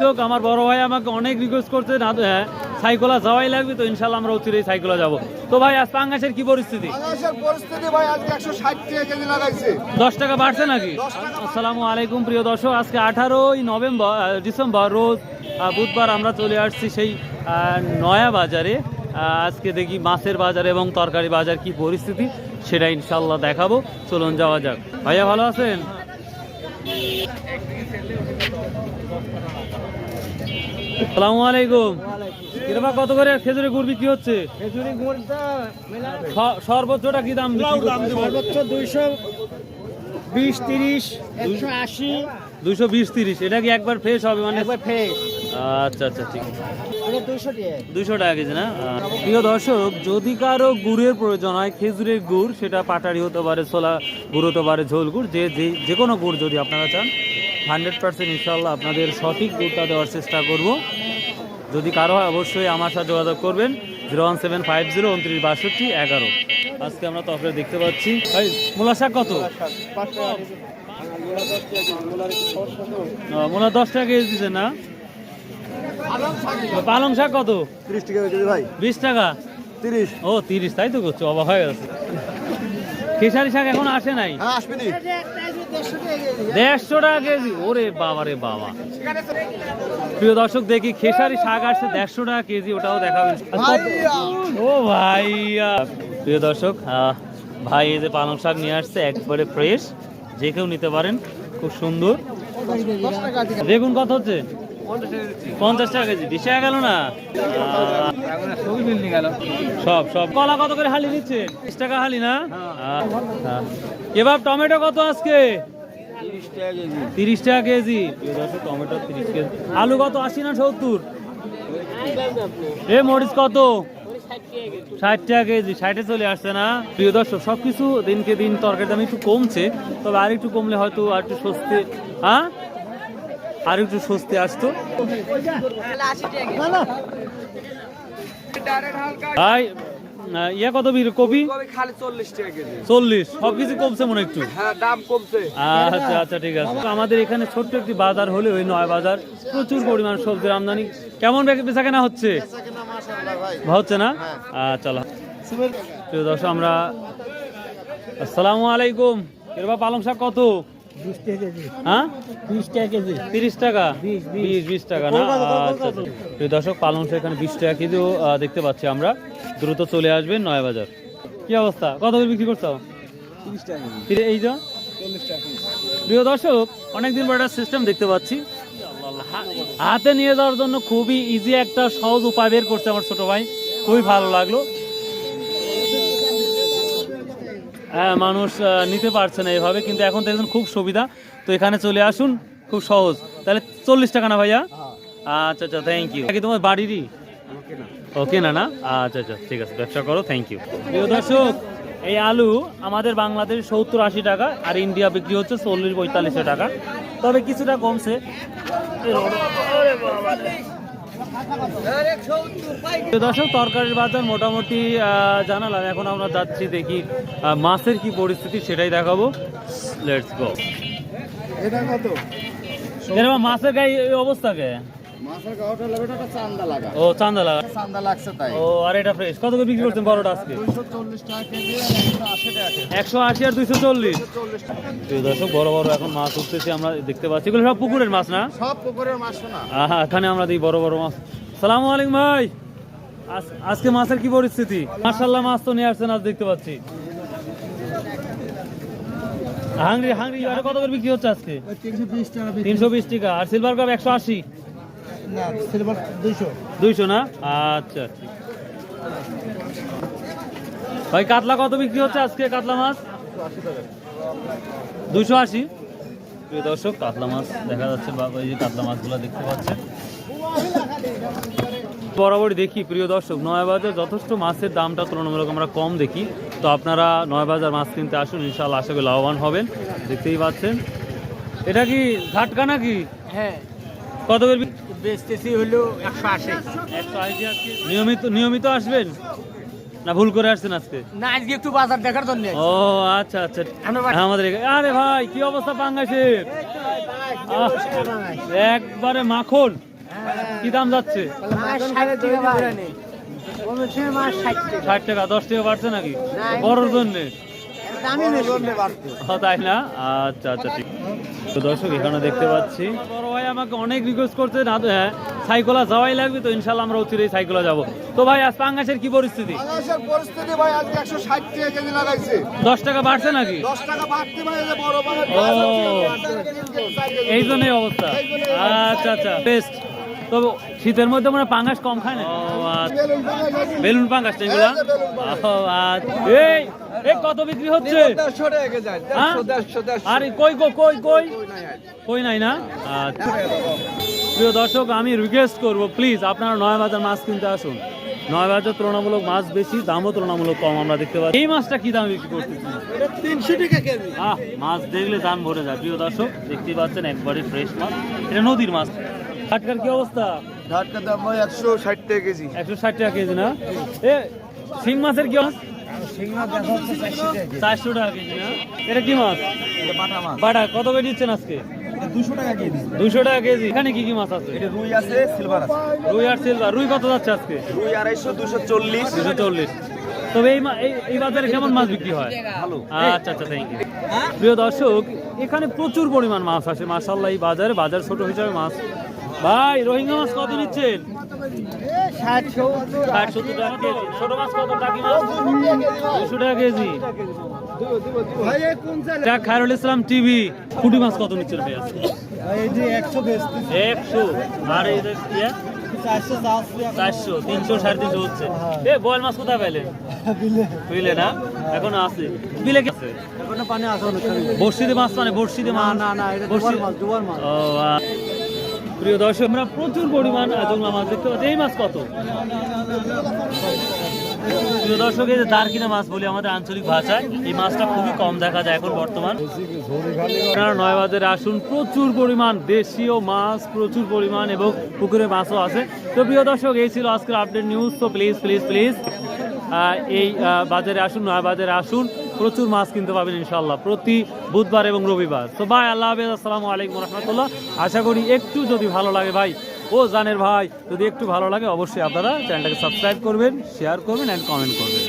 চোখ আমার বড় ভাই আমাকে অনেক রিকোয়েস্ট করছে না হ্যাঁ সাইকেলা যাওয়াই লাগবে তো ইনশাল্লাহ আমরা অচিরেই সাইকেলে যাব। তো ভাই আজ পাঙ্গাসের কি পরিস্থিতি? পরিস্থিতি ভাই আজকে একশো ষাট টাকা কেজি লাগাইছে। দশ টাকা বাড়ছে নাকি? আসসালামু আলাইকুম প্রিয় দর্শক আজকে আঠারোই নভেম্বর ডিসেম্বর রোজ বুধবার আমরা চলে আসছি সেই নয়া বাজারে। আজকে দেখি মাছের বাজার এবং তরকারি বাজার কি পরিস্থিতি সেটা ইনশাল্লাহ দেখাবো। চলুন যাওয়া যাক। ভাইয়া ভালো আছেন? আলাইকুম কত করে খেজুরের গুড় বিক্রি হচ্ছে? খেজুরি গুড়টা সর্বোচ্চটা কি দাম সর্বোচ্চ দুইশো বিশ তিরিশ একশো আশি। দুইশো বিশ তিরিশ। এটা কি একবার ফ্রেশ হবে মানে? একবার ফ্রেশ আচ্ছা আচ্ছা ঠিক আছে। টাকা কেজি না? প্রিয় দর্শক যদি কারও গুড়ের প্রয়োজন হয় খেজুরের গুড় সেটা পাটারি হতে পারে ছোলা গুড় হতে পারে ঝোল গুড় যে যে যে কোনো গুড় যদি আপনারা চান হান্ড্রেড পার্সেন্ট ইনশাল্লাহ আপনাদের সঠিক গুড়টা দেওয়ার চেষ্টা করব। যদি কারও হয় অবশ্যই আমার সাথে যোগাযোগ করবেন। Zero one seven five zero উনত্রিশ বাষট্টি এগারো। আজকে আমরা তফরে দেখতে পাচ্ছি। ভাই মূলা শাক কত? মূলা দশ টাকা কেজি দিচ্ছে না? পালং শাক কত? তিরিশ টাকা কেজি ভাই। বিশ টাকা? তিরিশ। ও তিরিশ তাই তো করছ অবাক হয়ে গেছে। খেসারি শাক এখন আসে নাই। হ্যাঁ দেড়শো টাকা কেজি। ওরে বাবা রে বাবা। প্রিয় দর্শক দেখি খেসারি শাক আসছে দেড়শো টাকা কেজি ওটাও দেখাবেন। ও ভাইয়া। প্রিয় দর্শক ভাই এই যে পালং শাক নিয়ে আসছে একবারে ফ্রেশ যে কেউ নিতে পারেন খুব সুন্দর। বেগুন কত হচ্ছে? পঞ্চাশ টাকা কেজি। বিশ টাকা গেল না? সব সব। কলা কত করে হালি নিচ্ছে বিশ টাকা হালি না? আচ্ছা। এবার টমেটো কত আজকে? তিরিশ টাকা কেজি। টমেটো তিরিশ কেজি আলু কত? আশি না সত্তর? এ মরিচ কত? ষাট টাকা কেজি। ষাটে চলে আসছে না? প্রিয় দর্শক সবকিছু দিনকে দিন তরকারির দাম একটু কমছে তবে আর একটু কমলে হয়তো আর একটু স্বস্তি হ্যাঁ? আর একটু স্বস্তি আসতো। ভাই ইয়ে কত বিক্রি কপি? খালি চল্লিশ টাকা কেজি। চল্লিশ। সবকিছু কমছে মনে একটু? হ্যাঁ দাম কমছে। আচ্ছা আচ্ছা ঠিক আছে। আমাদের এখানে ছোট্ট একটি বাজার হলে ওই নয় বাজার। প্রচুর পরিমাণ সবজির আমদানি। কেমন বেচা কেনা হচ্ছে? হচ্ছে না? আচ্ছা চলো। প্রিয় দর্শক আমরা আসসালামু আলাইকুম। এরবা পালং শাক কত? হ্যাঁ? বিশ টাকা কেজি। তিরিশ টাকা? বিশ, বিশ। টাকা না? আচ্ছা আচ্ছা। দর্শক পালং এখানে বিশ টাকা কেজিও দেখতে পাচ্ছি আমরা। দ্রুত চলে আসবেন নয় বাজার। কি অবস্থা? কত করে বিক্রি করছ? এই যে? প্রিয় দর্শক অনেকদিন পর একটা সিস্টেম দেখতে পাচ্ছি। হাতে নিয়ে যাওয়ার জন্য খুবই ইজি একটা সহজ উপায় বের করছে আমার ছোট ভাই। খুবই ভালো লাগল। মানুষ নিতে পারছে না এইভাবে কিন্তু এখন দেখছেন খুব সুবিধা। তো এখানে চলে আসুন, খুব সহজ। তাহলে চল্লিশ টাকা না ভাইয়া? আচ্ছা আচ্ছা থ্যাংক ইউ তোমার বাড়িরই? ওকে না না? আচ্ছা আচ্ছা ঠিক আছে, ব্যবসা করো থ্যাংক ইউ প্রিয় দর্শক, এই আলু আমাদের বাংলাদেশ সত্তর আশি টাকা, আর ইন্ডিয়া বিক্রি হচ্ছে চল্লিশ পঁয়তাল্লিশশো টাকা। তবে কিছুটা কমছে। দর্শক তরকারির বাজার মোটামুটি আহ, জানালাম। এখন আমরা যাচ্ছি দেখি মাছের কি পরিস্থিতি সেটাই দেখাবো। লেটস গো এটা কত? মাছের গায়ে অবস্থা কে? মাছের গাওটা লাগবে একটা চান্দা লাগা। ও চান্দা লাগা। চান্দা লাগছে তাই। ও আর এটা ফ্রেশ কত করে বিক্রি করছেন বড়টা আজকে? দুইশো চল্লিশ টাকা কেজি একশো আশি টাকা কেজি। একশো আশি আর দুইশো চল্লিশ? চল্লিশ টাকা প্রিয় দর্শক বড় বড় এখন মাছ উঠতেছে আমরা দেখতে পাচ্ছি। এগুলো সব পুকুরের মাছ না? সব পুকুরের মাছ না। আহা এখানে আমরা দিই বড় বড় মাছ। সালাম আলাইকুম ভাই। আজকে মাছের কি পরিস্থিতি? মার্শাল্লাহ মাছ তো নিয়ে আসছেন আজ দেখতে পাচ্ছি। হাংরি হাংরি আর কত করে বিক্রি হচ্ছে আজকে? তিনশো বিশ টাকা তিনশো বিশ টাকা। আর সিলভার কাপ একশো আশি? না সিলভার দুইশো। দুইশো না? আচ্ছা ঠিক। ভাই কাতলা কত বিক্রি হচ্ছে আজকে কাতলা মাছ? দুইশো আশি। প্রিয় দর্শক কাতলা মাছ দেখা যাচ্ছে বা এই যে কাতলা মাছগুলো দেখতে পাচ্ছেন। বরাবরই দেখি প্রিয় দর্শক নয়াবাজার যথেষ্ট মাছের দামটা তুলনামূলক আমরা কম দেখি। তো আপনারা নয়াবাজার মাছ কিনতে আসুন ইনশাআল্লাহ আশা করি লাভবান হবেন। দেখতেই পাচ্ছেন। এটা কি ঘাটকা নাকি? হ্যাঁ। কত করে বেচতেছি হলো একশো আশি। নিয়মিত নিয়মিত আসবেন? না ভুল করে আসছেন আজকে? না আজকে একটু বাজার দেখার জন্য। ও আচ্ছা আচ্ছা। আমাদের আরে ভাই কি অবস্থা পাঙ্গাসের একবারে মাখন। কি দাম যাচ্ছে? ষাট টাকা। দশ টাকা বাড়ছে নাকি? বড়র জন্য। তাই না? আচ্ছা আচ্ছা ঠিক। তো দর্শক এখানে দেখতে পাচ্ছি। বড় ভাই আমাকে অনেক রিকোয়েস্ট করছে না হ্যাঁ সাইকোলা যাওয়াই লাগবে তো ইনশাল্লাহ আমরা অচিরেই সাইকোলা যাব। তো ভাই আজ পাঙ্গাসের কি পরিস্থিতি? বাংলাদেশের পরিস্থিতি ভাই আজকে একশো ষাট টাকা কেজি লাগাইছে। দশ টাকা বাড়ছে নাকি? দশ টাকা বাড়তে ভাই যে বড় বড় ও। এই জন্যই অবস্থা। আচ্ছা আচ্ছা বেস্ট তো শীতের মধ্যে মনে হয় পাঙ্গাস কম খায় না ও আচ্ছা। বেলুন পাঙ্গাস এগুলা? আচ্ছা। এই এই কত বিক্রি হচ্ছে? হ্যাঁ? আরে কই গো কই কই? কই নাই না? আচ্ছা। প্রিয় দর্শক আমি রিকোয়েস্ট করব প্লিজ আপনারা নয় বাজার মাছ কিনতে আসুন। নয় বাজার তুলনামূলক মাছ বেশি দামও তুলনামূলক কম আমরা দেখতে পাচ্ছি। এই মাছটা কি দাম বিক্রি করতেছি তিনশো টাকা কেজি। আহ মাছ দেখলে দাম ভরে যায়। প্রিয় দর্শক দেখতেই পাচ্ছেন একবারে ফ্রেশ মাছ। এটা নদীর মাছ। টাটকার কি অবস্থা? ঢাটকার দাম একশো ষাট টাকা কেজি। একশো ষাট টাকা কেজি না? এ শিং মাছের কি অবস্থা? চারশো টাকা কেজি না এটা কি মাছ? বাটা কত করে দিচ্ছেন আজকে? দুশো টাকা কেজি। এখানে কি কি মাছ আছে? রুই আছে সিলভার আছে। রুই আর সিলভার। রুই কত যাচ্ছে আজকে? রুই আড়াইশো দুশো চল্লিশ। দুশো চল্লিশ। তবে এই- এই বাজারে কেমন মাছ বিক্রি হয়? আচ্ছা আচ্ছা থ্যাংক ইউ প্রিয় দর্শক এখানে প্রচুর পরিমাণ মাছ আসে মাসাল্লাহ এই বাজারে বাজার ছোট হিসাবে মাছ। ভাই রোহিঙ্গা মাছ কত নিচ্ছেন? ষাট ষাট সত্তর টাকা কেজি ছোট মাছ কত টাকি মাছ? দুশো টাকা কেজি। ভাই কোন এটা খায়রুল ইসলাম টিভি পুঁটি মাছ কত নিচ্ছেন ভাই আজকে একশো আর? এই চারশো। তিনশো সাড়ে তিনশো হচ্ছে। এ বয়েল মাছ কোথায় বুঝলে না? এখন আছে। বিলে কি এখনও পানি আসে বর্ষিতে মাছ মানে বর্ষিতে মাছ। না না মাছ ও প্রিয় দর্শক, আমরা প্রচুর পরিমাণ জংলা মাছ দেখতে পাচ্ছি। এই মাছ কত? প্রিয় দর্শক, এই যে দারকিনা মাছ বলি আমাদের আঞ্চলিক ভাষায়, এই মাছটা খুবই কম দেখা যায় এখন বর্তমান। আপনারা নয় বাজারে আসুন, প্রচুর পরিমাণ দেশীয় মাছ, প্রচুর পরিমাণ, এবং পুকুরে মাছও আছে। তো প্রিয় দর্শক, এই ছিল আজকের আপডেট নিউজ তো প্লিজ প্লিজ প্লিজ এই বাজারে আসুন নয় বাজারে আসুন। প্রচুর মাছ কিনতে পাবেন ইনশাল্লাহ প্রতি বুধবার এবং রবিবার। তো ভাই, আল্লাহ হাফেজ, আসসালামু আলাইকুম রহমতুল্লাহ। আশা করি একটু যদি ভালো লাগে ভাই, ও জানের ভাই, যদি একটু ভালো লাগে অবশ্যই আপনারা চ্যানেলটাকে সাবস্ক্রাইব করবেন, শেয়ার করবেন অ্যান্ড কমেন্ট করবেন।